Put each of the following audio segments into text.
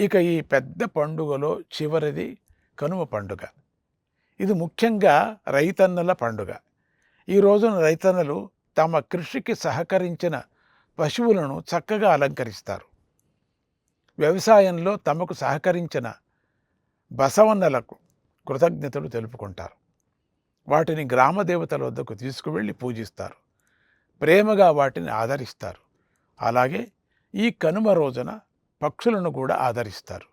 ఇక ఈ పెద్ద పండుగలో చివరిది కనుమ పండుగ. ఇది ముఖ్యంగా రైతన్నల పండుగ. ఈ రోజున రైతన్నలు తమ కృషికి సహకరించిన పశువులను చక్కగా అలంకరిస్తారు. వ్యవసాయంలో తమకు సహకరించిన బసవన్నలకు కృతజ్ఞతలు తెలుపుకుంటారు. వాటిని గ్రామ దేవతల వద్దకు తీసుకువెళ్ళి పూజిస్తారు. ప్రేమగా వాటిని ఆదరిస్తారు. అలాగే ఈ కనుమ రోజున పక్షులను కూడా ఆదరిస్తారు.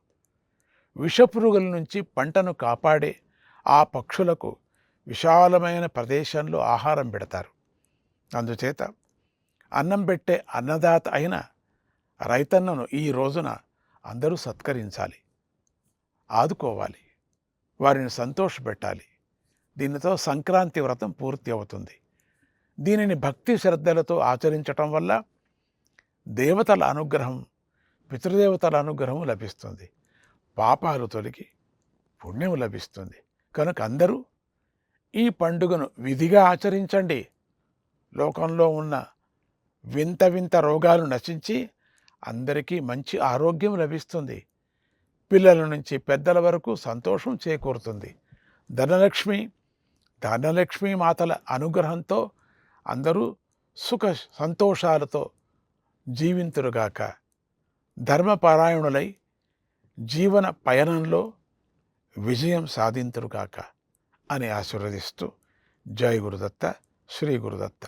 విషపురుగుల నుంచి పంటను కాపాడే ఆ పక్షులకు విశాలమైన ప్రదేశంలో ఆహారం పెడతారు. అందుచేత అన్నం పెట్టే అన్నదాత అయిన రైతన్నను ఈ రోజున అందరూ సత్కరించాలి. ఆదుకోవాలి. వారిని సంతోషపెట్టాలి. దీనితో సంక్రాంతి వ్రతం పూర్తి అవుతుంది. దీనిని భక్తి శ్రద్ధలతో ఆచరించటం వల్ల దేవతల అనుగ్రహం పితృదేవతల అనుగ్రహం లభిస్తుంది. పాపాలు తొలగి పుణ్యం లభిస్తుంది. కనుక అందరూ ఈ పండుగను విధిగా ఆచరించండి. లోకంలో ఉన్న వింత వింత రోగాలు నశించి అందరికీ మంచి ఆరోగ్యం లభిస్తుంది. పిల్లల నుంచి పెద్దల వరకు సంతోషం చేకూరుతుంది. ధనలక్ష్మి ధనలక్ష్మి మాతల అనుగ్రహంతో అందరూ సుఖ సంతోషాలతో జీవింతురుగాక. ధర్మపారాయణులై జీవన పయనంలో విజయం సాధింతురుగాక అని ఆశీర్వదిస్తూ జై గురుదత్త శ్రీ గురుదత్త.